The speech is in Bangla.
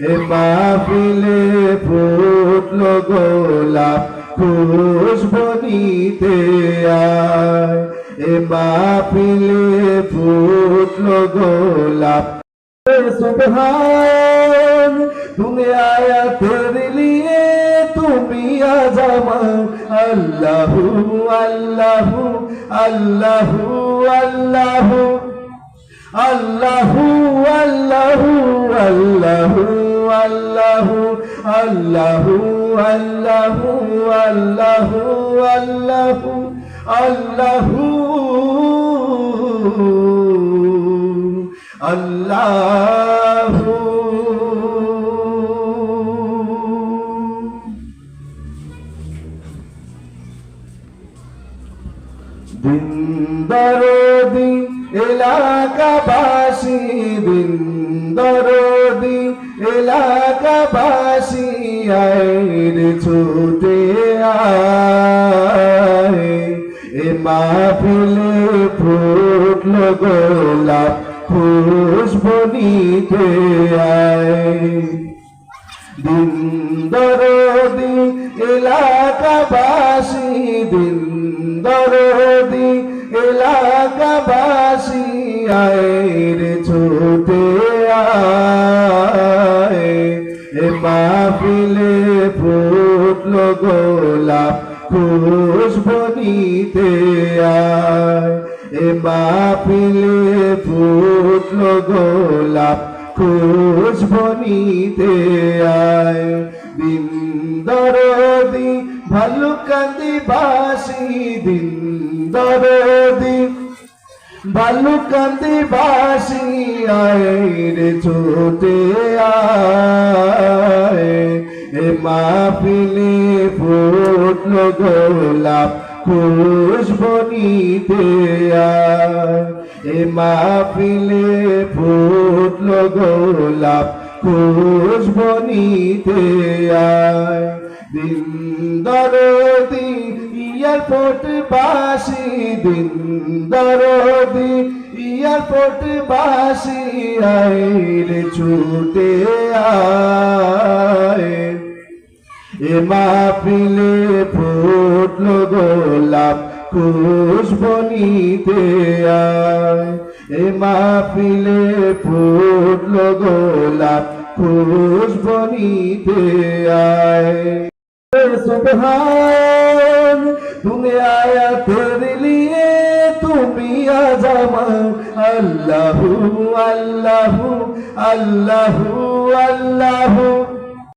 মাহফিলে ফুটলো গোলাপ খুশবু নিতে আয়। এ মাহফিলে ফুটলো গোলাপ। সুবহান, তুমি আয়া তেরে লিয়ে তুমি আজামা আল্লাহু আল্লাহু আল্লাহু আল্লাহু আল্লাহু। আল্লাহু আল্লাহু। আল্লাহু আল্লাহু আল্লাহু আল্লাহু। আল্লাহু। দিন দরদি এলাকাবাসী দিন দরদি এলাকাবাসী। আয়ের ছুটে আয়। এ মাহফিলে ফুটল গোলাপ, খুশবু নিতে আয়। দিন দরদি এলাকাবাসী, দিন দরদি এলাকাবাসী, আয়ের মাহফিলে ফুটল গোলাপ খুশবু নিতে আয়। এ মাহফিলে ফুটল গোলাপ খুশবু নিতে আয়। দিন দরদি ভালু কান্দি বাসি, দিন বালুকান্দি বাসি আয়ের ছোটে আয়। মাপিলে মাহফিলে ফুটল গোলাপ খুশবনিতে আয়। এ মাহফিলে ফুটল গোলাপ খুশবনিতে আয়। দিন দরে এয়ারপোর্ট বাসি দিন দরদি এয়ারপোর্ট বাসি আইর ছুটে আয়। এ মাহফিলে ফুটল গোলাপ খুশবু নিতে আয়। এ মাহফিলে ফুটল গোলাপ খুশবু নিতে আয়। সুবহান আজামা আল্লাহু আল্লাহু আল্লাহু আল্লাহু।